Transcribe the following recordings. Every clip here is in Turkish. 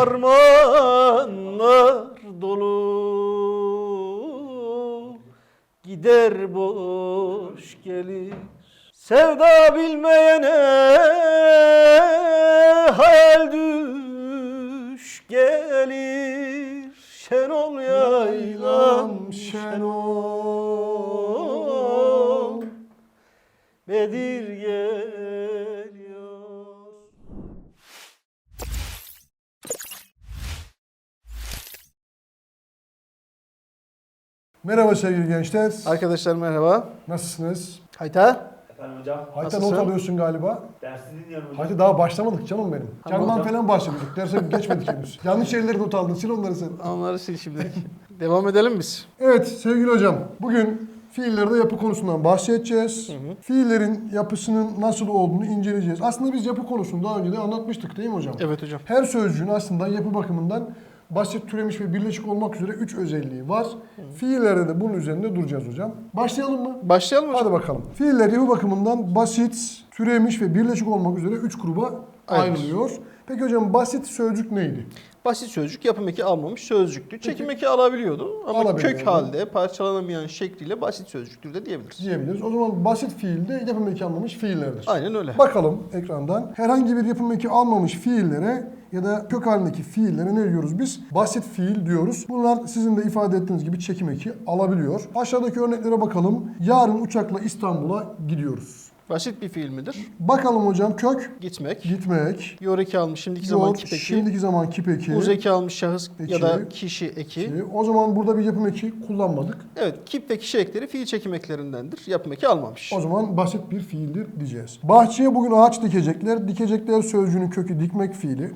Armağanlar dolu. Gider boş gelir. Sevda bilmeyene Hayal düş gelir. Şen ol yaylam şen ol Bedir geliyor Merhaba sevgili gençler. Arkadaşlar merhaba. Nasılsınız? Hayta. Efendim hocam, Hayta Nasılsın? not alıyorsun galiba. dersini dinliyorum hocam. Hayta daha başlamadık canım benim. Tamam Candan hocam. falan bahsediyorduk. Derse geçmedik henüz. Yanlış yerleri not aldın. Sil onları sen. Onları sil şimdi. Devam edelim biz. Evet sevgili hocam. Bugün fiillerde yapı konusundan bahsedeceğiz. Fiillerin yapısının nasıl olduğunu inceleyeceğiz. Aslında biz yapı konusunu daha önce de anlatmıştık değil mi hocam? Evet hocam. Her sözcüğün aslında yapı bakımından basit, türemiş ve birleşik olmak üzere 3 özelliği var. Fiillerde de bunun üzerinde duracağız hocam. Başlayalım mı? Başlayalım hocam. Hadi bakalım. Fiiller yapı bakımından basit, türemiş ve birleşik olmak üzere 3 gruba ayrılıyor. Peki hocam basit sözcük neydi? Basit sözcük yapım eki almamış sözcüktü. Çekim eki alabiliyordu ama Alabiliyordu. kök halde parçalanamayan şekliyle basit sözcüktür de diyebiliriz. Diyebiliriz. O zaman basit fiil de yapım eki almamış fiillerdir. Aynen öyle. Bakalım ekrandan. Herhangi bir yapım eki almamış fiillere ya da kök halindeki fiillere ne diyoruz biz? Basit fiil diyoruz. Bunlar sizin de ifade ettiğiniz gibi çekim eki alabiliyor. Aşağıdaki örneklere bakalım. Yarın uçakla İstanbul'a gidiyoruz. Basit bir fiil midir? Bakalım hocam kök Gitmek. gitmek. Yor eki almış şimdiki zaman Yor, kip eki. şimdiki zaman kip eki. Uz eki almış şahıs Eki. ya da kişi eki. Ki, O zaman burada bir yapım eki kullanmadık. Evet kip ve kişi ekleri fiil çekim eklerindendir. Yapım eki almamış. O zaman basit bir fiildir diyeceğiz. Bahçeye bugün ağaç dikecekler. Dikecekler sözcüğünün kökü dikmek fiili.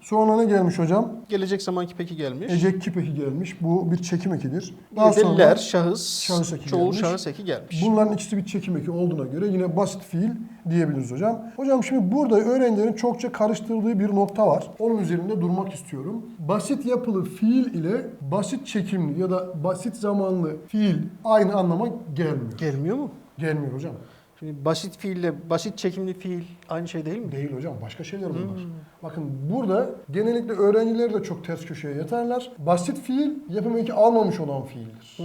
Sonra ne gelmiş hocam? Gelecek zaman kip eki gelmiş. Ecek kip eki gelmiş. Bu bir çekim ekidir. Daha de sonra şahıs, şahıs eki çoğul gelmiş. şahıs eki gelmiş. bunların ikisi bir çekim eki olduğuna göre yine basit fiil diyebiliriz hocam. Hocam şimdi burada öğrencilerin çokça karıştırdığı bir nokta var. Onun üzerinde durmak istiyorum. Basit yapılı fiil ile basit çekimli ya da basit zamanlı fiil aynı anlama gelmiyor. Gelmiyor mu? Gelmiyor hocam. Şimdi basit fiille basit çekimli fiil aynı şey değil mi? Değil hocam başka şeyler bunlar. Hmm. Bakın burada genellikle öğrenciler de çok ters köşeye yatarlar. Basit fiil yapım eki almamış olan fiildir.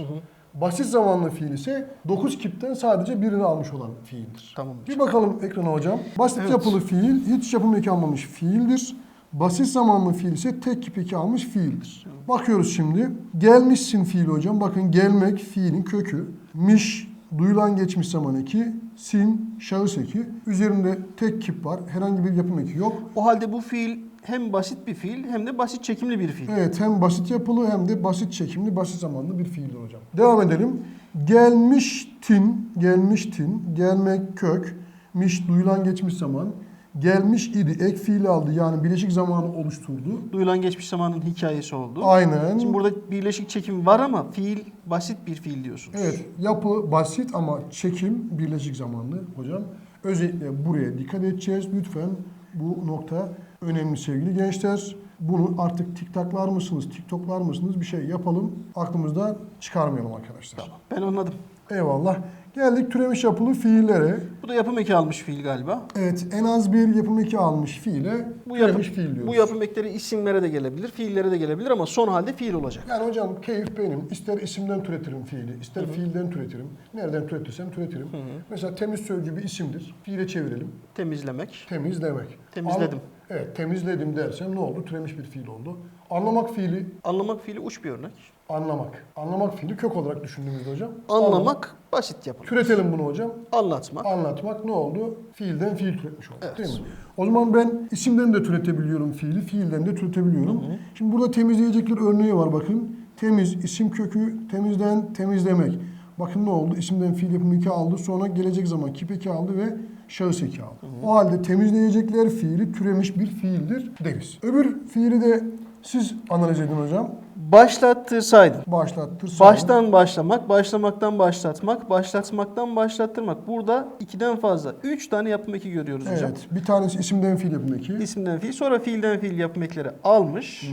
Basit zamanlı fiil ise 9 kipten sadece birini almış olan fiildir. Tamam. Bir bakalım ekrana hocam. Basit Evet. yapılı fiil hiç yapım eki almamış fiildir. Basit zamanlı fiil ise tek kip eki almış fiildir. Bakıyoruz şimdi. Gelmişsin fiili hocam. Bakın gelmek fiilin kökü. Miş duyulan geçmiş zaman eki. Sin şahıs eki. Üzerinde tek kip var. Herhangi bir yapım eki yok. O halde bu fiil hem basit bir fiil hem de basit çekimli bir fiil. Evet hem basit yapılı hem de basit çekimli, basit zamanlı bir fiildir hocam. Devam edelim. Gelmiştin, gelmiştin, gelmek kök, miş duyulan geçmiş zaman, gelmiş idi, ek fiili aldı yani bileşik zamanı oluşturdu. Duyulan geçmiş zamanın hikayesi oldu. Aynen. Şimdi burada birleşik çekim var ama fiil basit bir fiil diyorsunuz. Evet, yapı basit ama çekim birleşik zamanlı hocam. Özellikle buraya dikkat edeceğiz. Lütfen bu nokta önemli sevgili gençler. Bunu artık tiktaklar mısınız, tiktoklar mısınız bir şey yapalım. Aklımızdan çıkarmayalım arkadaşlar. Ben anladım. Eyvallah. Geldik türemiş yapılı fiillere. Bu da yapım eki almış fiil galiba. Evet en az bir yapım eki almış fiile Bu yapım, fiil diyoruz. bu yapım ekleri isimlere de gelebilir, fiillere de gelebilir ama son halde fiil olacak. Yani hocam keyif benim. İster isimden türetirim fiili, ister fiilden türetirim. Nereden türetirsem türetirim. Mesela temiz sözcüğü bir isimdir. Fiile çevirelim. Temizlemek. Temiz demek. Temizledim. An- evet temizledim dersem ne oldu? Türemiş bir fiil oldu. Anlamak fiili Anlamak fiili uç bir örnek. anlamak. Anlamak fiili kök olarak düşündüğümüzde hocam. Anlamak basit yapım. Türetelim bunu hocam. Anlatmak. Anlatmak ne oldu? Fiilden fiil türetmiş oldu Evet. değil mi? O zaman ben isimden de türetebiliyorum fiili, fiilden de türetebiliyorum. Şimdi burada temizleyecekler örneği var bakın. Temiz, isim kökü, temizden, temizlemek. Bakın ne oldu? İsimden fiil yapımı iki aldı. Sonra gelecek zaman kip eki aldı ve şahıs eki aldı. O halde temizleyecekler fiili türemiş bir fiildir deriz. Öbür fiili de siz analiz edin hocam. Başlattırsaydım. Başlattır. Baştan başlamak, başlamaktan başlatmak, başlatmaktan başlattırmak. Burada ikiden fazla. Üç tane yapım eki görüyoruz hocam. Evet. Bir tanesi isimden fiil yapımı eki. İsimden fiil, sonra fiilden fiil yapım ekleri almış.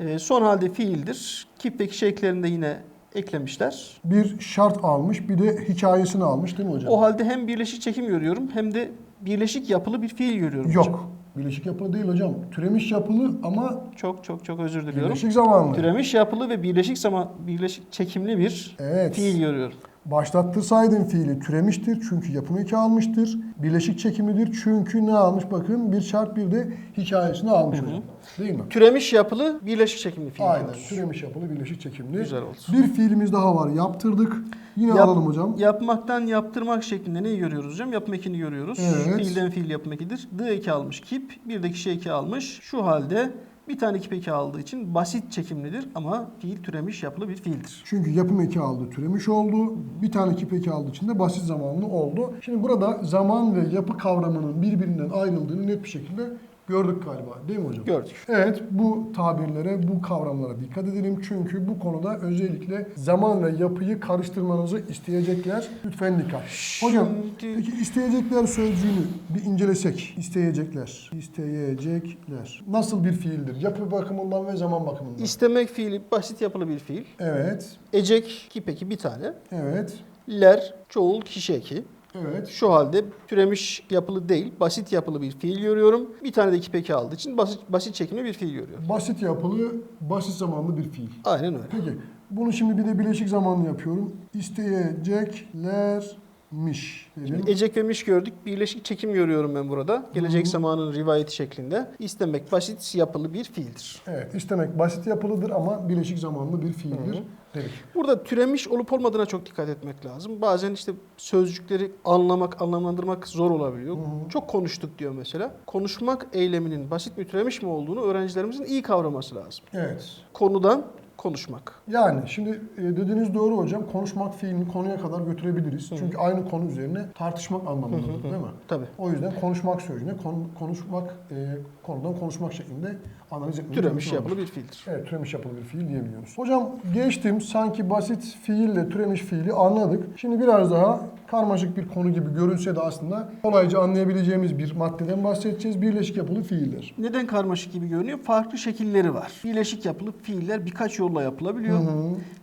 Ee, son halde fiildir. Kip ve kişi eklerinde yine eklemişler. Bir şart almış, bir de hikayesini almış değil mi hocam? O halde hem birleşik çekim görüyorum hem de birleşik yapılı bir fiil görüyorum Yok. hocam. Birleşik yapılı değil hocam. Türemiş yapılı ama Çok çok çok özür diliyorum. birleşik zamanlı. Türemiş yapılı ve birleşik zaman birleşik çekimli bir Evet. fiil görüyorum. Başlattırsaydın fiili türemiştir çünkü yapım eki almıştır. Birleşik çekimidir çünkü ne almış bakın bir şart bir de hikayesini almış hocam. Değil mi? Türemiş yapılı birleşik çekimli fiil. Aynen. diyoruz. Türemiş yapılı birleşik çekimli. Güzel olsun. Bir fiilimiz daha var. Yaptırdık. Yine Yap- alalım hocam. Yapmaktan yaptırmak şeklinde neyi görüyoruz hocam? Yapım ekini görüyoruz. Evet. Fiilden fiil yapım ekidir. D eki almış kip, bir de kişi eki almış. Şu halde bir tane kip eki aldığı için basit çekimlidir ama fiil türemiş yapılı bir fiildir. Çünkü yapım eki aldı, türemiş oldu. Bir tane kip eki aldığı için de basit zamanlı oldu. Şimdi burada zaman ve yapı kavramının birbirinden ayrıldığını net bir şekilde gördük galiba. Değil mi hocam? Gördük. Evet bu tabirlere, bu kavramlara dikkat edelim. Çünkü bu konuda özellikle zaman ve yapıyı karıştırmanızı isteyecekler. Lütfen dikkat. Hocam Şimdi- peki isteyecekler sözcüğünü bir incelesek. İsteyecekler. İsteyecekler. Nasıl bir fiildir? Yapı bakımından ve zaman bakımından. İstemek fiili basit yapılı bir fiil. Evet. Ecek kip eki bir tane. Evet. Ler çoğul kişi eki. Evet. Şu halde türemiş yapılı değil, basit yapılı bir fiil görüyorum. Bir tane de kip eki aldığı için basit basit çekimli bir fiil görüyorum. Basit yapılı, basit zamanlı bir fiil. Aynen öyle. Peki bunu şimdi bir de bileşik zamanlı yapıyorum. İsteyeceklermiş dedim. Ecek ve miş gördük. Birleşik çekim görüyorum ben burada. Gelecek zamanın rivayeti şeklinde. İstemek basit yapılı bir fiildir. Evet, istemek basit yapılıdır ama bileşik zamanlı bir fiildir dedik. Burada türemiş olup olmadığına çok dikkat etmek lazım. Bazen işte sözcükleri anlamak, anlamlandırmak zor olabiliyor. Çok konuştuk diyor mesela. Konuşmak eyleminin basit mi türemiş mi olduğunu öğrencilerimizin iyi kavraması lazım. Evet. Konudan konuşmak. Yani şimdi e, dediğiniz doğru hocam. Konuşmak fiilini konuya kadar götürebiliriz. Çünkü aynı konu üzerine tartışmak anlamındadır değil mi? Tabii. O yüzden konuşmak sözcüğüne kon- konuşmak e, konudan konuşmak şeklinde analiz etmemiz Türemiş yapılı bir fiildir. Evet, türemiş yapılı bir fiil diyebiliyoruz. Hocam geçtim sanki basit fiille türemiş fiili anladık. Şimdi biraz daha karmaşık bir konu gibi görünse de aslında kolayca anlayabileceğimiz bir maddeden bahsedeceğiz. Birleşik yapılı fiiller. Neden karmaşık gibi görünüyor? Farklı şekilleri var. Birleşik yapılı fiiller birkaç yolla yapılabiliyor.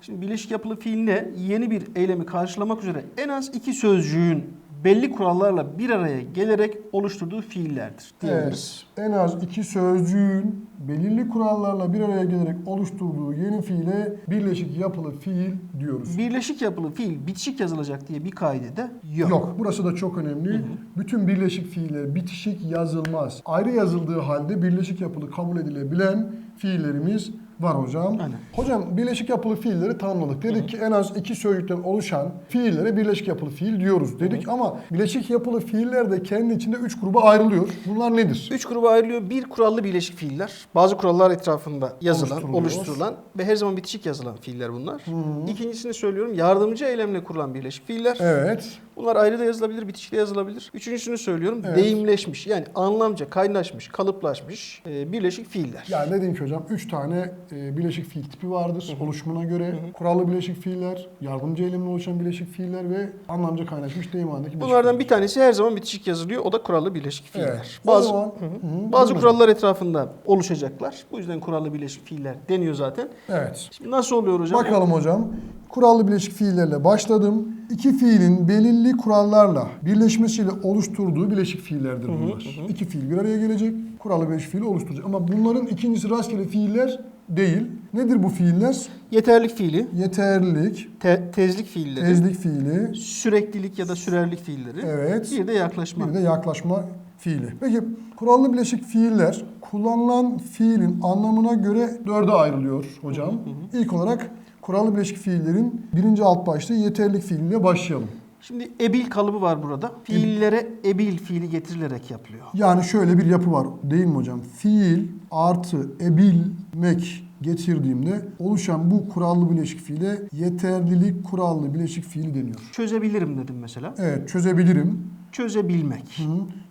Şimdi birleşik yapılı fiil ne? Yeni bir eylemi karşılamak üzere en az iki sözcüğün belli kurallarla bir araya gelerek oluşturduğu fiillerdir. Evet, en az iki sözcüğün belirli kurallarla bir araya gelerek oluşturduğu yeni fiile birleşik yapılı fiil diyoruz. Birleşik yapılı fiil bitişik yazılacak diye bir kaide de yok. Yok. Burası da çok önemli. Bütün birleşik fiiller bitişik yazılmaz. Ayrı yazıldığı halde birleşik yapılı kabul edilebilen fiillerimiz var hocam. Aynen. Hocam birleşik yapılı fiilleri tanımladık. Dedik ki en az iki sözcükten oluşan fiillere birleşik yapılı fiil diyoruz dedik ama birleşik yapılı fiiller de kendi içinde üç gruba ayrılıyor. Bunlar nedir? Üç gruba ayrılıyor. Bir kurallı birleşik fiiller. Bazı kurallar etrafında yazılan, oluşturulan ve her zaman bitişik yazılan fiiller bunlar. İkincisini söylüyorum. Yardımcı eylemle kurulan birleşik fiiller. Evet. Bunlar ayrı da yazılabilir, bitişik de yazılabilir. Üçüncüsünü söylüyorum. Evet. Deyimleşmiş yani anlamca kaynaşmış, kalıplaşmış e, birleşik fiiller. Yani dedim ki hocam 3 tane e, bileşik fiil tipi vardır oluşumuna göre. Kurallı bileşik fiiller, yardımcı eylemle oluşan bileşik fiiller ve anlamca kaynaşmış deyim halindeki bileşik Bunlardan bir tanesi her zaman bitişik yazılıyor. O da kurallı birleşik fiiller. Evet. Bazı zaman- Hı hı. bazı Buyurun kurallar etrafında oluşacaklar. Bu yüzden kurallı birleşik fiiller deniyor zaten. Evet. Şimdi nasıl oluyor hocam? Bakalım hocam. Kurallı bileşik fiillerle başladım. İki fiilin belirli kurallarla birleşmesiyle oluşturduğu bileşik fiillerdir bunlar. İki fiil bir araya gelecek, kurallı bileşik fiili oluşturacak. Ama bunların ikincisi rastgele fiiller değil. Nedir bu fiiller? Yeterlik fiili, Yeterlilik, te- tezlik fiilleri, tezlik fiili, süreklilik ya da sürerlik fiilleri. evet. Bir de yaklaşma. Bir de yaklaşma fiili. Peki kurallı bileşik fiiller kullanılan fiilin anlamına göre dörde ayrılıyor hocam. İlk olarak kurallı bileşik fiillerin birinci alt başlığı yeterlilik fiiliyle başlayalım. Şimdi ebil kalıbı var burada. Fiillere ebil fiili getirilerek yapılıyor. Yani şöyle bir yapı var değil mi hocam? Fiil artı ebilmek getirdiğimde oluşan bu kurallı bileşik fiile yeterlilik kurallı bileşik fiili deniyor. Çözebilirim dedim mesela. Evet çözebilirim. Çözebilmek.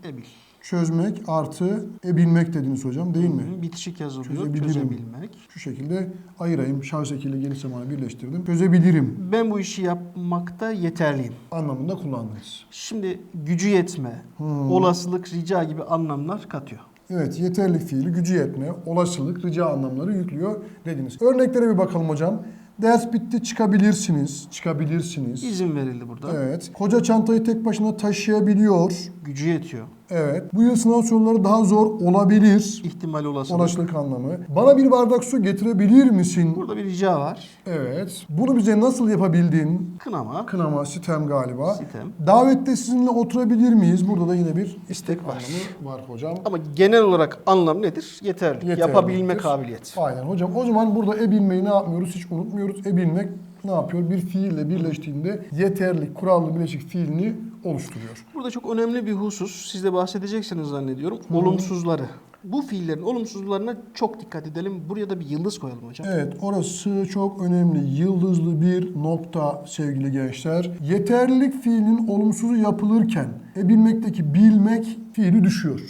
Ebil. Çözmek artı ebilmek dediniz hocam değil mi? Hı, Bitişik yazılıyor. Çözebilirim. Çözebilmek. Şu şekilde ayırayım. Şahıs ekiyle geniş zamanı birleştirdim. Çözebilirim Ben bu işi yapmakta yeterliyim. anlamında kullandınız. Şimdi gücü yetme, Hmm. olasılık, rica gibi anlamlar katıyor. Evet yeterlik fiili gücü yetme, olasılık, rica anlamları yüklüyor dediniz. Örneklere bir bakalım hocam. Ders bitti çıkabilirsiniz. Çıkabilirsiniz. İzin verildi burada. Evet. Koca çantayı tek başına taşıyabiliyor. Gücü yetiyor. Evet. Bu yıl sınav soruları daha zor olabilir. İhtimal olasılık. Olasılık anlamı. Bana bir bardak su getirebilir misin? Burada bir rica var. Evet. Bunu bize nasıl yapabildin? Kınama. Kınama, sitem galiba. Sitem. Davette sizinle oturabilir miyiz? Burada da yine bir İstek var. anlamı var hocam. Ama genel olarak anlam nedir? Yeterli. Yeterlidir. Yapabilme kabiliyeti. Aynen hocam. O zaman burada ebilmeyi ne yapmıyoruz? Hiç unutmuyoruz. Ebilmek ne yapıyor? Bir fiille birleştiğinde yeterli, kurallı bileşik fiilini oluşturuyor. Burada çok önemli bir husus. Siz de bahsedeceksiniz zannediyorum. Olumsuzları. Bu fiillerin olumsuzlarına çok dikkat edelim. Buraya da bir yıldız koyalım hocam. Evet, orası çok önemli. Yıldızlı bir nokta sevgili gençler. Yeterlilik fiilinin olumsuzu yapılırken ebilmekteki bilmek fiili düşüyor.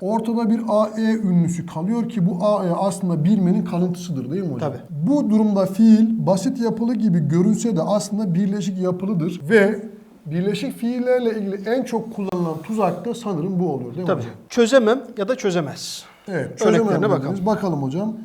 Ortada bir AE ünlüsü kalıyor ki bu AE aslında bilmenin kalıntısıdır değil mi hocam? Tabii. Bu durumda fiil basit yapılı gibi görünse de aslında birleşik yapılıdır ve birleşik fiillerle ilgili en çok kullanılan tuzak da sanırım bu oluyor değil mi Tabii. hocam? Çözemem ya da çözemez. Evet, çözemem dediniz. bakalım. Bakalım hocam.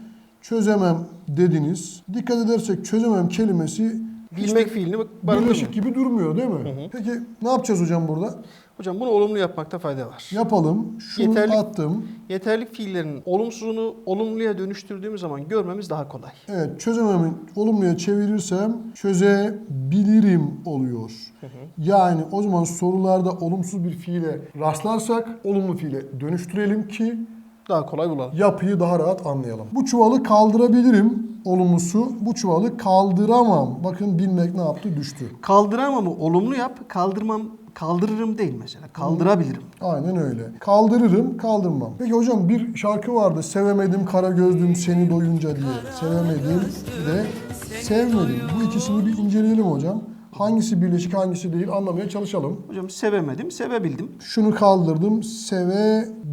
Çözemem dediniz. Dikkat edersek çözemem kelimesi Bilmek fiilini barındırmıyor. birleşik gibi durmuyor değil mi? Peki ne yapacağız hocam burada? Hocam bunu olumlu yapmakta fayda var. Yapalım. Şunu Yeterli- attım. Yeterlik fiillerinin olumsuzunu olumluya dönüştürdüğümüz zaman görmemiz daha kolay. Evet, çözememi olumluya çevirirsem çözebilirim oluyor. Yani o zaman sorularda olumsuz bir fiile rastlarsak olumlu fiile dönüştürelim ki Daha kolay bulalım. yapıyı daha rahat anlayalım. Bu çuvalı kaldırabilirim olumlusu. Bu çuvalı kaldıramam. Bakın bilmek ne yaptı? Düştü. Kaldıramamı olumlu yap, kaldırmam kaldırırım değil mesela. Kaldırabilirim. Aynen öyle. Kaldırırım, kaldırmam. Peki hocam bir şarkı vardı. Sevemedim kara gözlüm seni doyunca diye. Sevemedim de sevmedim. Bu ikisini bir inceleyelim hocam. Hangisi birleşik hangisi değil anlamaya çalışalım. Hocam sevemedim, sevebildim. Şunu kaldırdım.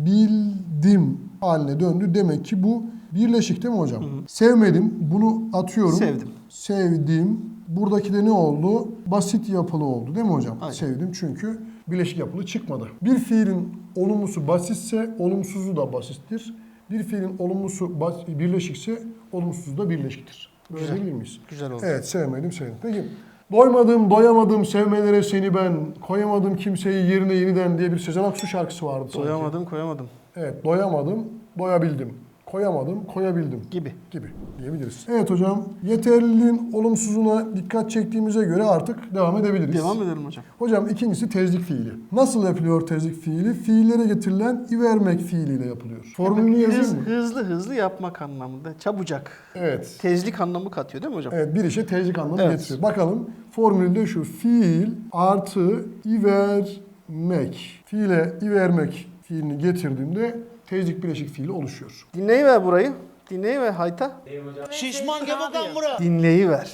Sevebildim haline döndü. Demek ki bu birleşik değil mi hocam? Sevmedim. Bunu atıyorum. Sevdim. Sevdim. Buradaki de ne oldu? Basit yapılı oldu değil mi hocam? Aynen. Sevdim çünkü birleşik yapılı çıkmadı. Bir fiilin olumlusu basitse olumsuzu da basittir. Bir fiilin olumlusu bas- birleşikse olumsuzu da birleşiktir. Böyle Güzel. değil miyiz? Güzel oldu. Evet sevmedim sevdim. Peki doymadım doyamadım sevmelere seni ben koyamadım kimseyi yerine yeniden diye bir Sezen Aksu şarkısı vardı. sanki. Koyamadım, koyamadım Evet doyamadım doyabildim. Koyamadım koyabildim gibi. gibi diyebiliriz. Evet hocam yeterliliğin olumsuzuna dikkat çektiğimize göre artık devam edebiliriz. Devam edelim hocam. Hocam ikincisi tezlik fiili. Nasıl yapılıyor tezlik fiili? Fiillere getirilen ivermek fiiliyle yapılıyor. Formülünü Hız- yazayım mı? hızlı hızlı yapmak anlamında. Çabucak. Evet. Tezlik anlamı katıyor değil mi hocam? Evet bir işe tezlik anlamı Evet. getiriyor. Bakalım formülü de şu. Fiil artı ivermek. Fiile ivermek fiilini getirdiğimde tezlik bileşik fiili oluşuyor. Dinleyiver burayı. Dinleyiver hayta. Şişman gavukam bura. Dinleyiver.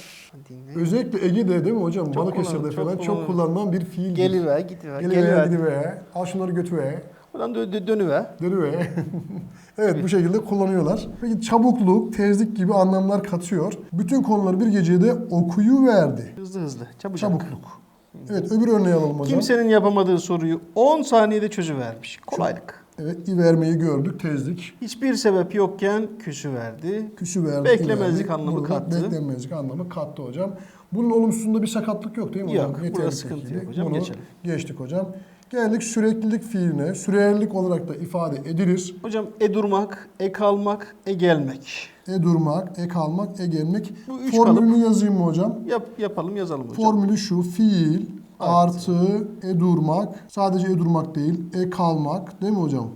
Dinleyiver. Özellikle Ege'de değil mi hocam? Çok Balıkesir'de falan çok çok kullanılan bir fiildir. Geliver, gidiver. Geliver, Geliver. gidiver. Al şunları götüver. Buradan dö- dö- dönüver. Dönüver. evet bu şekilde kullanıyorlar. Peki çabukluk, tezlik gibi anlamlar katıyor. Bütün konuları bir gecede okuyuverdi. Hızlı hızlı. Çabucak. Çabukluk. Evet öbür örneği alalım hocam. Kimsenin yapamadığı soruyu 10 saniyede çözüvermiş. Kolaylık. Evet ivermeyi gördük tezlik. Hiçbir sebep yokken küsü verdi. Küsü verdi. Beklemezlik iverdik. anlamı Burada kattı. Beklemezlik anlamı kattı hocam. Bunun olumsuzunda bir sakatlık yok değil mi hocam? Yok, burada sıkıntı yok hocam, Bunu geçelim. geçtik hocam. Geldik süreklilik fiiline. Sürerlilik olarak da ifade edilir. Hocam e durmak, e kalmak, e gelmek. E durmak, e kalmak, e gelmek. Bu üç Formülünü yazayım mı hocam? Yap, yapalım yazalım hocam. Formülü şu. Fiil artı e durmak. Sadece e durmak değil. E kalmak. Değil mi hocam?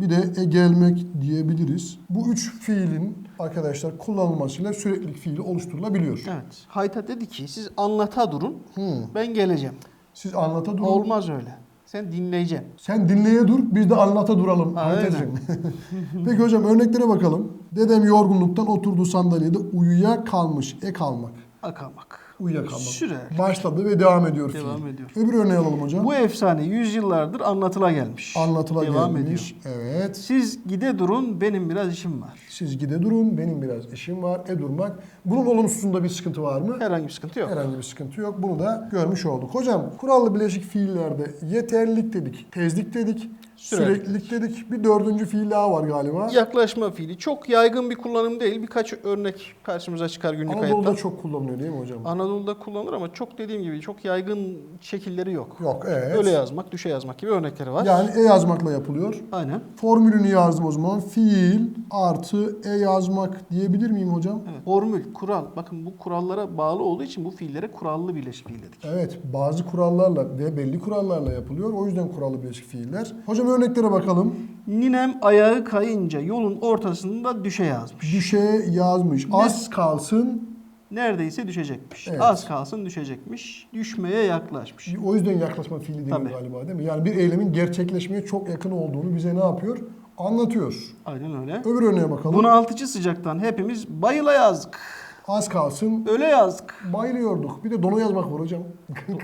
Bir de e gelmek diyebiliriz. Bu üç fiilin arkadaşlar kullanılmasıyla süreklilik fiili oluşturulabiliyor. Evet. Hayta dedi ki siz anlata durun. Hı. Ben geleceğim. Siz anlata durun. Olmaz öyle. Sen dinleyeceksin. Sen dinleye dur, biz de anlata duralım. Haytacığım. Peki hocam örneklere bakalım. Dedem yorgunluktan oturduğu sandalyede uyuya kalmış. E kalmak. Akalmak. Uyuyakalmak. Sürer. Başladı ve devam ediyor Devam fiil. ediyor. Öbür örneği alalım hocam. Bu efsane yüzyıllardır anlatıla gelmiş. Anlatıla Devam gelmiş. ediyor. Evet. Siz gide durun benim biraz işim var. Siz gide durun. Benim biraz işim var. E durmak. Bunun olumsuzunda bir sıkıntı var mı? Herhangi bir sıkıntı yok. Herhangi bir sıkıntı yok. Bunu da görmüş olduk. Hocam kurallı bileşik fiillerde yeterlilik dedik, tezlik dedik, Süreklilik. dedik. Bir dördüncü fiil daha var galiba. Yaklaşma fiili çok yaygın bir kullanım değil. Birkaç örnek karşımıza çıkar günlük Anadolu'da hayatta. çok kullanılıyor değil mi hocam? Anadolu'da kullanılır ama çok dediğim gibi çok yaygın şekilleri yok. Yok evet. Öyle yazmak, düşe yazmak gibi örnekleri var. Yani e yazmakla yapılıyor. Aynen. Formülünü yazdım o zaman. Fiil artı e yazmak diyebilir miyim hocam? Evet. Formül, kural. Bakın bu kurallara bağlı olduğu için bu fiillere kurallı birleşik fiil dedik. Evet, bazı kurallarla ve belli kurallarla yapılıyor. O yüzden kurallı bileşik fiiller. Hocam örneklere bakalım. Ninem ayağı kayınca yolun ortasında düşe yazmış. Düşe yazmış. Az kalsın. Neredeyse düşecekmiş. Evet. Az kalsın düşecekmiş. Düşmeye yaklaşmış. O yüzden yaklaşma fiili deniyor galiba değil mi? Yani bir eylemin gerçekleşmeye çok yakın olduğunu bize ne yapıyor? Anlatıyor. Aynen öyle. Öbür örneğe bakalım. Bunaltıcı sıcaktan hepimiz bayıla yazdık. Az kalsın. Öyle yazdık. Bayılıyorduk. Bir de dona yazmak var hocam.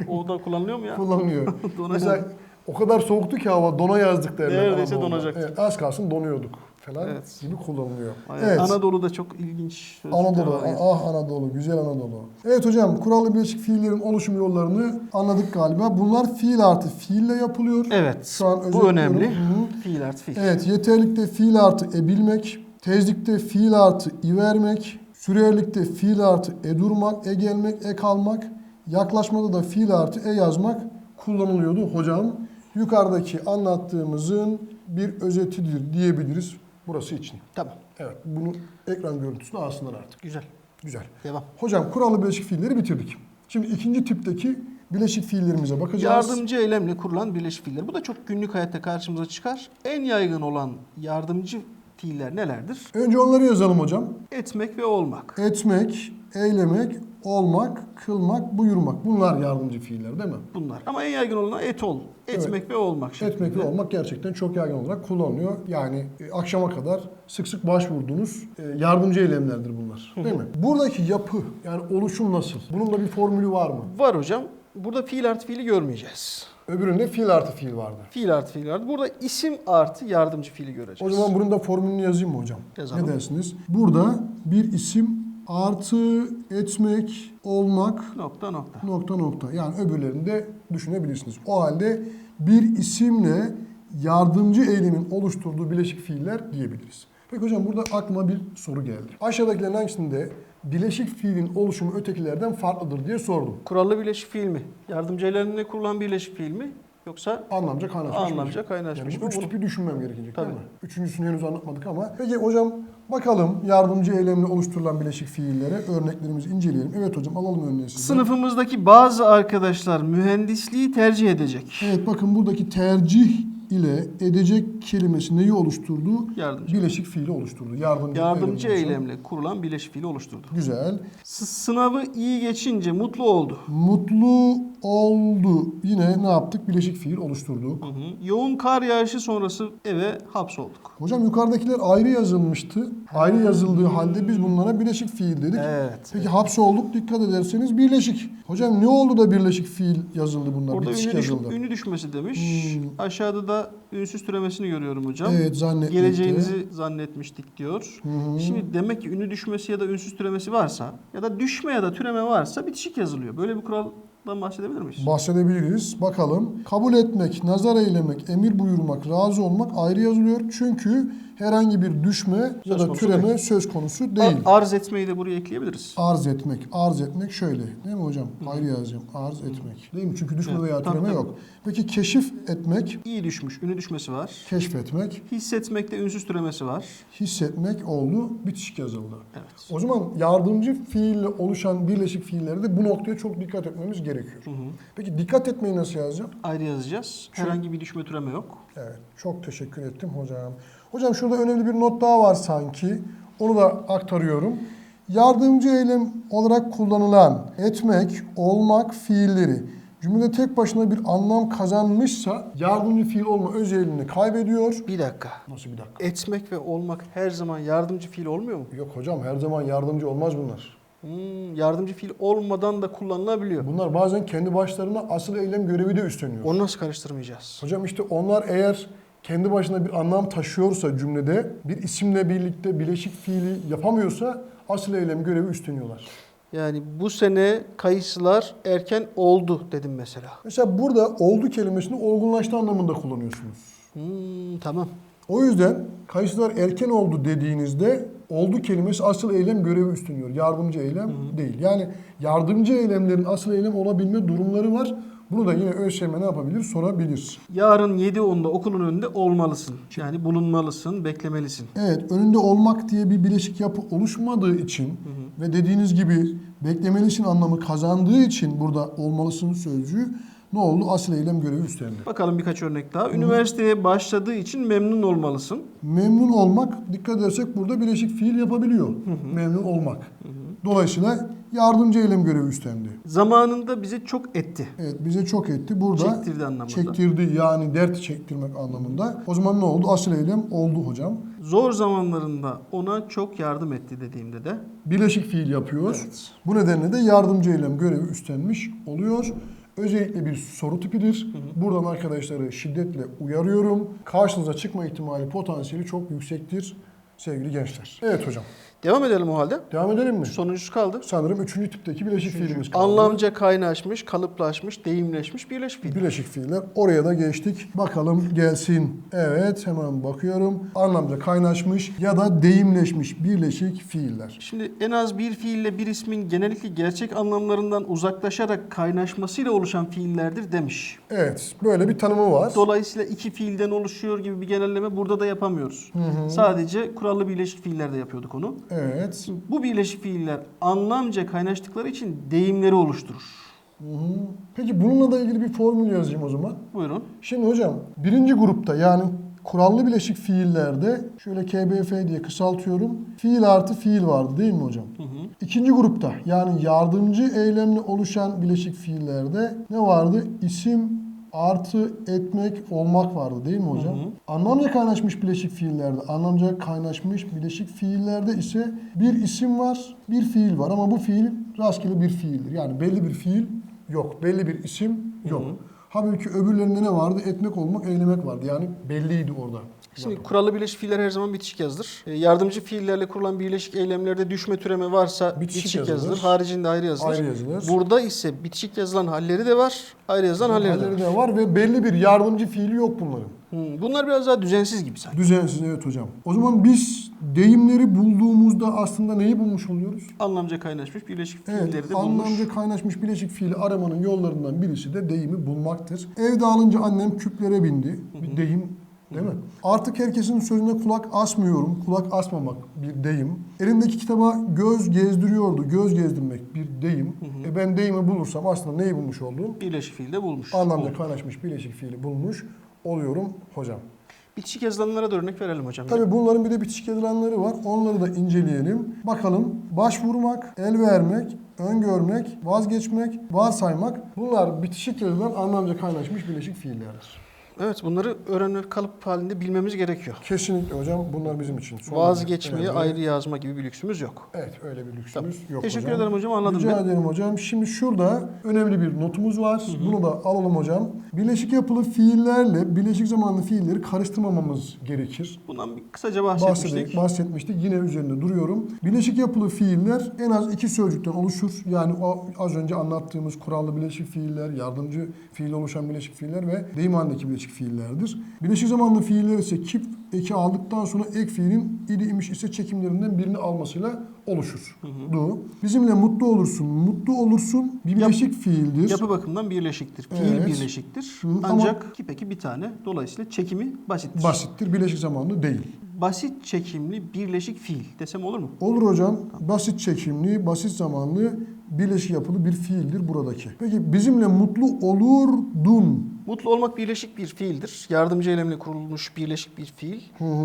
O da kullanılıyor mu ya? Kullanılıyor. Mesela o kadar soğuktu ki hava dona yazdık derler. Neredeyse donacaktık. Evet, az kalsın donuyorduk falan Evet. gibi kullanılıyor. Aynen. Evet. Anadolu'da çok ilginç Anadolu, var. yani. ah Anadolu, güzel Anadolu. Evet hocam, kurallı bileşik fiillerin oluşum yollarını anladık galiba. Bunlar fiil artı fiille yapılıyor. Evet. Şu an bu önemli. Hı hı. Fiil artı fiil. Evet, yeterlikte fiil artı e bilmek, tezlikte fiil artı i vermek, sürerlikte fiil artı e durmak, e gelmek, e kalmak, yaklaşmada da fiil artı e yazmak kullanılıyordu hocam. Yukarıdaki anlattığımızın bir özetidir diyebiliriz burası için. Tamam. Evet, bunu ekran görüntüsüne alsınlar artık. Güzel. Güzel. Devam. Hocam kurallı bileşik fiilleri bitirdik. Şimdi ikinci tipteki bileşik fiillerimize bakacağız. Yardımcı eylemle kurulan birleşik fiiller. Bu da çok günlük hayatta karşımıza çıkar. En yaygın olan yardımcı fiiller nelerdir? Önce onları yazalım hocam. Etmek ve olmak. Etmek, eylemek, olmak, kılmak, buyurmak. Bunlar yardımcı fiiller değil mi? Bunlar. Ama en yaygın olan et ol. Etmek ve olmak şeklinde. Etmek ve olmak gerçekten çok yaygın olarak kullanılıyor. Yani e, akşama kadar sık sık başvurduğunuz e, yardımcı eylemlerdir bunlar. Değil mi? Buradaki yapı yani oluşum nasıl? Bunun da bir formülü var mı? Var hocam. Burada fiil artı fiili görmeyeceğiz. Öbüründe fiil artı fiil vardı. Fiil artı fiil vardı. Burada isim artı yardımcı fiili O göreceğiz. zaman bunun da formülünü yazayım mı hocam? Yazalım. Ne dersiniz? Burada bir isim artı etmek, olmak, Nokta nokta. nokta nokta. Yani öbürlerini de düşünebilirsiniz. O halde bir isimle yardımcı eylemin oluşturduğu bileşik fiiller diyebiliriz. Peki hocam burada aklıma bir soru geldi. Aşağıdakilerin hangisinde bileşik fiilin oluşumu ötekilerden farklıdır diye sordum. Kurallı birleşik fiil mi? Yardımcı eylemle kurulan birleşik fiil mi? Yoksa Anlamca kaynaşmış. mı? Anlamca kaynaşmış Yani mı? üç Bunu- tipi düşünmem gerekecek Tabii. değil mi? Üçüncüsünü henüz anlatmadık ama. Peki hocam bakalım yardımcı eylemle oluşturulan bileşik fiillere örneklerimizi inceleyelim. Evet hocam alalım örneği sizden. Sınıfımızdaki bazı arkadaşlar mühendisliği tercih edecek. Evet bakın buradaki tercih ile edecek kelimesi neyi oluşturdu? Yardımcı. Bileşik fiili oluşturdu. Yardımcı, Yardımcı eylemle kurulan birleşik fiili oluşturdu. Güzel. S- sınavı iyi geçince mutlu oldu. Mutlu oldu. Yine ne yaptık? Bileşik fiil oluşturduk. Hı hı. Yoğun kar yağışı sonrası eve hapsolduk. Hocam yukarıdakiler ayrı yazılmıştı. Ayrı yazıldığı halde biz bunlara bileşik fiil dedik. Evet. Peki hapsolduk dikkat ederseniz birleşik. Hocam ne oldu da birleşik fiil yazıldı bunlar? Orada Bitişik ünlü, düş- yazıldı. ünlü düşmesi demiş. Hmm. Aşağıda da ünsüz türemesini görüyorum hocam. Evet zannetmekte. Geleceğinizi zannetmiştik diyor. Hı hı. Şimdi demek ki ünlü düşmesi ya da ünsüz türemesi varsa ya da düşme ya da türeme varsa bitişik yazılıyor. Böyle bir kuraldan bahsedebilir miyiz? Bahsedebiliriz. Bakalım. Kabul etmek, nazar eylemek, emir buyurmak, razı olmak ayrı yazılıyor. Çünkü herhangi bir düşme ya Söz da konusu türeme değil. söz konusu değil. A- Arz etmeyi de buraya ekleyebiliriz. Arz etmek. Arz etmek şöyle. Değil mi hocam? Ayrı yazacağım. Arz etmek. Değil mi? Çünkü düşme Evet, veya türeme tabii. yok. Peki keşif etmek, İyi düşmüş, ünlü düşmesi var. keşfetmek, Hissetmekte ünsüz türemesi var. hissetmek oldu. Bitişik yazıldı. Evet. O zaman yardımcı fiille oluşan birleşik fiillerde bu noktaya çok dikkat etmemiz gerekiyor. Hı hı. Peki dikkat etmeyi nasıl yazacağım? Ayrı yazacağız. Herhangi bir düşme türeme yok. Evet, çok teşekkür ettim hocam. Hocam şurada önemli bir not daha var sanki. Onu da aktarıyorum. Yardımcı eylem olarak kullanılan etmek, olmak fiilleri cümlede tek başına bir anlam kazanmışsa yardımcı fiil olma özelliğini kaybediyor. Bir dakika. Nasıl bir dakika? Etmek ve olmak her zaman yardımcı fiil olmuyor mu? Yok hocam her zaman yardımcı olmaz bunlar. Hmm, yardımcı fiil olmadan da kullanılabiliyor. Bunlar bazen kendi başlarına asıl eylem görevi de üstleniyor. Onu nasıl karıştırmayacağız? Hocam işte onlar eğer kendi başına bir anlam taşıyorsa cümlede bir isimle birlikte bileşik fiili yapamıyorsa asıl eylem görevi üstleniyorlar. Yani bu sene kayısılar erken oldu dedim mesela. Mesela burada oldu kelimesini olgunlaştı anlamında kullanıyorsunuz. Hmm, tamam. O yüzden kayısılar erken oldu dediğinizde oldu kelimesi asıl eylem görevi üstleniyor. Yardımcı eylem değil. Yani yardımcı eylemlerin asıl eylem olabilme durumları var. Bunu da yine ÖSYM ne yapabilir? Sorabilir. Yarın 7.10'da okulun önünde olmalısın. Yani bulunmalısın, beklemelisin. Evet, önünde olmak diye bir bileşik yapı oluşmadığı için ve dediğiniz gibi beklemelisin anlamı kazandığı için burada olmalısın sözcüğü ne oldu? Asıl eylem görevi üstlendi. Bakalım birkaç örnek daha. Üniversiteye başladığı için memnun olmalısın. Memnun olmak, dikkat edersek burada bileşik fiil yapabiliyor. Memnun olmak. Dolayısıyla yardımcı eylem görevi üstlendi. Zamanında bize çok etti. Evet bize çok etti. Burada Çektirdi anlamında. çektirdi yani dert çektirmek anlamında. O zaman ne oldu? Asıl eylem oldu hocam. Zor zamanlarında ona çok yardım etti dediğimde de Bileşik fiil yapıyor. Evet. Bu nedenle de yardımcı eylem görevi üstlenmiş oluyor. Özellikle bir soru tipidir. Buradan arkadaşları şiddetle uyarıyorum. Karşınıza çıkma ihtimali, potansiyeli çok yüksektir sevgili gençler. Evet hocam. Devam edelim o halde. Devam edelim mi? Sonuncusu kaldı. Sanırım üçüncü tipteki bileşik fiilimiz kaldı. Anlamca kaynaşmış, kalıplaşmış, deyimleşmiş, birleşik fiil. Bileşik fiiller. Oraya da geçtik. Bakalım gelsin. Evet hemen bakıyorum. Anlamca kaynaşmış ya da deyimleşmiş birleşik fiiller. Şimdi en az bir fiille bir ismin genellikle gerçek anlamlarından uzaklaşarak kaynaşmasıyla oluşan fiillerdir demiş. Evet böyle bir tanımı var. Dolayısıyla iki fiilden oluşuyor gibi bir genelleme burada da yapamıyoruz. Sadece kurallı birleşik fiillerde yapıyorduk onu. Evet. Bu birleşik fiiller anlamca kaynaştıkları için deyimleri oluşturur. Hı hı. Peki bununla da ilgili bir formül yazayım o zaman. Buyurun. Şimdi hocam birinci grupta yani kurallı bileşik fiillerde şöyle KBF diye kısaltıyorum. Fiil artı fiil vardı değil mi hocam? İkinci grupta yani yardımcı eylemle oluşan bileşik fiillerde ne vardı? İsim artı etmek, olmak vardı değil mi hocam? Anlamca kaynaşmış bileşik fiillerde, anlamca kaynaşmış bileşik fiillerde ise bir isim var, bir fiil var ama bu fiil rastgele bir fiildir. Yani belli bir fiil yok, belli bir isim yok. Halbuki öbürlerinde ne vardı? Etmek, olmak, eylemek vardı. Yani belliydi orada. Şimdi kurallı birleşik fiiller her zaman bitişik yazılır. E, Yardımcı fiillerle kurulan birleşik eylemlerde düşme türeme varsa Bitişik bitişik, yazılır. yazılır. Haricinde ayrı yazılır. Ayrı yazılır. Burada ise bitişik yazılan halleri de var, ayrı yazılan halleri de var. Halleri de var ve belli bir yardımcı fiili yok bunların. Hmm, Bunlar biraz daha düzensiz gibi sanki. Düzensiz evet hocam. O zaman biz deyimleri bulduğumuzda aslında neyi bulmuş oluyoruz? Anlamca kaynaşmış birleşik fiilleri Evet, de bulmuş. anlamca kaynaşmış bileşik fiili aramanın yollarından birisi de deyimi bulmaktır. Evde alınca annem küplere bindi. Bir deyim değil mi? Artık herkesin sözüne kulak asmıyorum. Kulak asmamak bir deyim. Elimdeki kitaba göz gezdiriyordu. Göz gezdirmek bir deyim. E ben deyimi bulursam aslında neyi bulmuş oldum? Birleşik fiil de bulmuş. Anlamca Oldu. kaynaşmış bileşik fiili bulmuş oluyorum hocam. Bitişik yazılanlara da örnek verelim hocam. Tabii bunların bir de bitişik yazılanları var. Onları da inceleyelim. Bakalım başvurmak, el vermek, öngörmek, vazgeçmek, varsaymak bunlar bitişik yazılan anlamca kaynaşmış bileşik fiillerdir. Evet bunları öğrenme kalıp halinde bilmemiz gerekiyor. Kesinlikle hocam bunlar bizim için. son Vazgeçmeyi derece ayrı yazma gibi bir lüksümüz yok. Evet öyle bir lüksümüz yok Teşekkür hocam. ederim hocam, anladım Rica ben. ederim hocam. Şimdi şurada önemli bir notumuz var. Bunu da alalım hocam. Birleşik yapılı fiillerle birleşik zamanlı fiilleri karıştırmamamız gerekir. Bundan bir kısaca bahsetmiştik. Bahsettik, bahsetmiştik. Yine üzerinde duruyorum. Bileşik yapılı fiiller en az iki sözcükten oluşur. Yani o az önce anlattığımız kurallı bileşik fiiller, yardımcı fiil oluşan bileşik fiiller ve deyim halindeki bileşik fiillerdir. Bileşik zamanlı fiiller ise kip eki aldıktan sonra ek fiilin idi imiş ise çekimlerinden birini almasıyla oluşur. Du. Bizimle mutlu olursun, mutlu olursun bir bileşik fiildir. Yapı bakımından birleşiktir. Fiil Evet. birleşiktir. Hı, ama- Ancak ki peki bir tane. Dolayısıyla çekimi basittir. Basittir, bileşik zamanlı değil. Basit çekimli birleşik fiil desem olur mu? Olur hocam. Basit çekimli, basit zamanlı, birleşik yapılı bir fiildir buradaki. Peki bizimle mutlu olurdun. Mutlu olmak birleşik bir fiildir. Yardımcı eylemle kurulmuş birleşik bir fiil.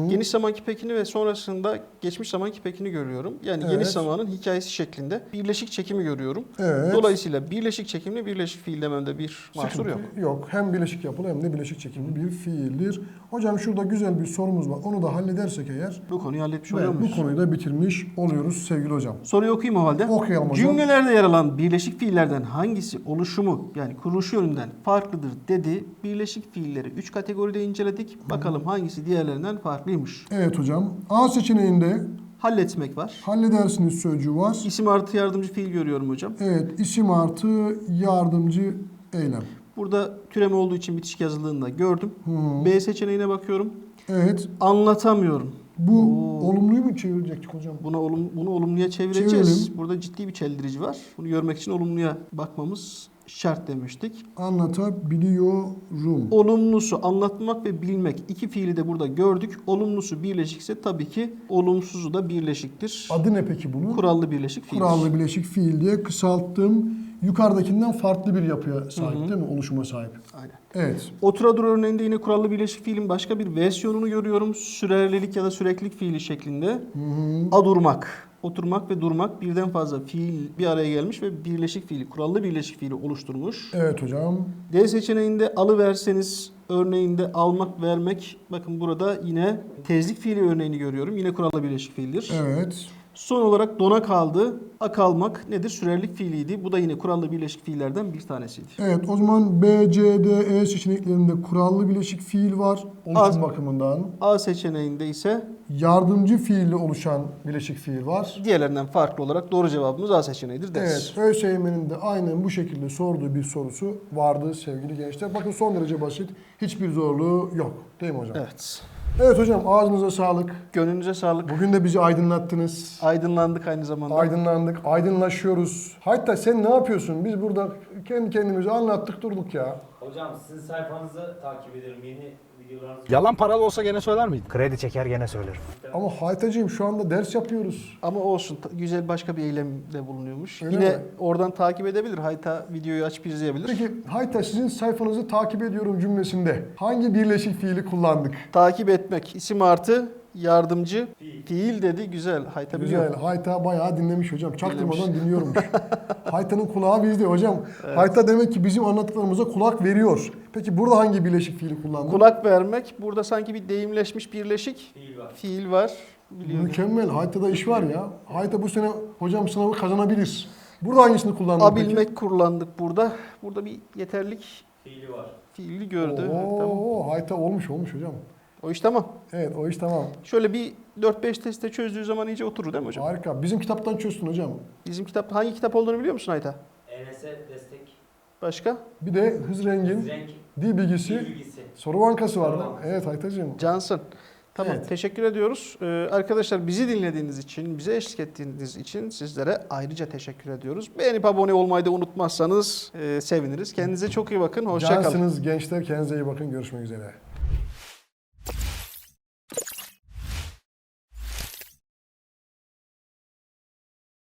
Geniş zamanki pekini ve sonrasında geçmiş zamanki pekini görüyorum. Yani Evet. geniş zamanın hikayesi şeklinde birleşik çekimi görüyorum. Evet. Dolayısıyla birleşik çekimli birleşik fiil dememde bir mahsur yok. Yok. Hem birleşik yapılı hem de birleşik çekimli bir fiildir. Hocam şurada güzel bir sorumuz var. Onu da halledersek eğer Bu konuyu halletmiş oluyor evet, bu muyuz? konuyu da bitirmiş oluyoruz sevgili hocam. Soruyu okuyayım o halde. Okuyalım hocam. Cümlelerde yer alan birleşik fiillerden hangisi oluşumu yani kuruluşu yönünden farklıdır dedi dedi. Birleşik fiilleri 3 kategoride inceledik. Bakalım hangisi diğerlerinden farklıymış. Evet hocam. A seçeneğinde Halletmek var. halledersiniz sözcüğü var. İsim artı yardımcı fiil görüyorum hocam. Evet, isim artı yardımcı eylem. Burada türeme olduğu için bitişik yazıldığını da gördüm. Hı. B seçeneğine bakıyorum. Evet, Anlatamıyorum. bu Oo. olumluyu mu çevirecektik hocam? Buna olum, bunu olumluya çevireceğiz. Çevirelim. Burada ciddi bir çeldirici var. Bunu görmek için olumluya bakmamız şart demiştik. Anlatabiliyorum. Olumlusu anlatmak ve bilmek. iki fiili de burada gördük. Olumlusu birleşikse tabii ki olumsuzu da birleşiktir. Adı ne peki bunun? Kurallı birleşik fiil. Kurallı bileşik fiil diye kısalttım. Yukarıdakinden farklı bir yapıya sahip değil mi? Oluşuma sahip. Aynen. Evet. Otura dur örneğinde yine kurallı birleşik fiilin başka bir versiyonunu görüyorum. Sürerlilik ya da süreklilik fiili şeklinde. Adurmak. Oturmak ve durmak birden fazla fiil bir araya gelmiş ve birleşik fiili, kurallı birleşik fiili oluşturmuş. Evet hocam. D seçeneğinde alıverseniz örneğinde almak, vermek. Bakın burada yine tezlik fiili örneğini görüyorum. Yine kurallı birleşik fiildir. Evet. Son olarak dona kaldı. Akalmak nedir? Sürerlik fiiliydi. Bu da yine kurallı birleşik fiillerden bir tanesiydi. Evet o zaman B, C, D, E seçeneklerinde kurallı bileşik fiil var. Oluşum Az- bakımından. A seçeneğinde ise Yardımcı fiille oluşan bileşik fiil var. diğerlerinden farklı olarak doğru cevabımız A seçeneğidir deriz. Evet, ÖSYM'nin de aynen bu şekilde sorduğu bir sorusu vardı sevgili gençler. Bakın son derece basit. Hiçbir zorluğu yok. Değil mi hocam? Evet. Evet hocam ağzınıza sağlık. Gönlünüze sağlık. Bugün de bizi aydınlattınız. Aydınlandık aynı zamanda. Aydınlandık, aydınlaşıyoruz. Hatta sen ne yapıyorsun? Biz burada kendi kendimize anlattık durduk ya. Hocam sizin sayfanızı takip ederim. Yeni videolarınızı Yalan paralı olsa gene söyler miydin? Kredi çeker gene söylerim. Ama Haytacığım şu anda ders yapıyoruz. Ama olsun. ta- Güzel başka bir eylemde bulunuyormuş. Öyle Yine mi? oradan takip edebilir. Hayta videoyu açıp izleyebilir. Peki Hayta sizin sayfanızı takip ediyorum cümlesinde hangi birleşik fiili kullandık? Takip etmek. isim artı yardımcı fiil dedi. Güzel. Hayta biliyor. Güzel. Hayta bayağı dinlemiş hocam. Çaktırmadan Dinlemiş. dinliyormuş. Hayta'nın kulağı bizde hocam. Hayta demek ki bizim anlattıklarımıza kulak veriyor. Peki burada hangi birleşik fiili kullandık? Kulak vermek. Burada sanki bir deyimleşmiş birleşik fiil var. fiil var. Biliyorum. Mükemmel. Hayta'da iş var ya. Hayta bu sene hocam sınavı kazanabilir. Burada hangisini kullandık peki? Abilmek kullandık burada. Burada bir yeterlik Fiili var. fiili gördü. Evet, Oo, tamam. Hayta olmuş olmuş hocam. O iş tamam. Evet o iş tamam. Şöyle bir 4-5 testte çözdüğü zaman iyice oturur değil mi hocam? Harika. Bizim kitaptan çözsün hocam. Bizim kitap hangi kitap olduğunu biliyor musun Ayta? ENS destek. Başka? Bir de hız rengin Renk. dil bilgisi Dil bilgisi. soru bankası var. Soru bankası. Evet Haytacığım. Cansın. Tamam. Evet. Teşekkür ediyoruz. Ee, arkadaşlar bizi dinlediğiniz için, bize eşlik ettiğiniz için sizlere ayrıca teşekkür ediyoruz. Beğenip abone olmayı da unutmazsanız e, seviniriz. Kendinize çok iyi bakın. Hoşçakalın. Cansınız gençler. Kendinize iyi bakın. Görüşmek üzere.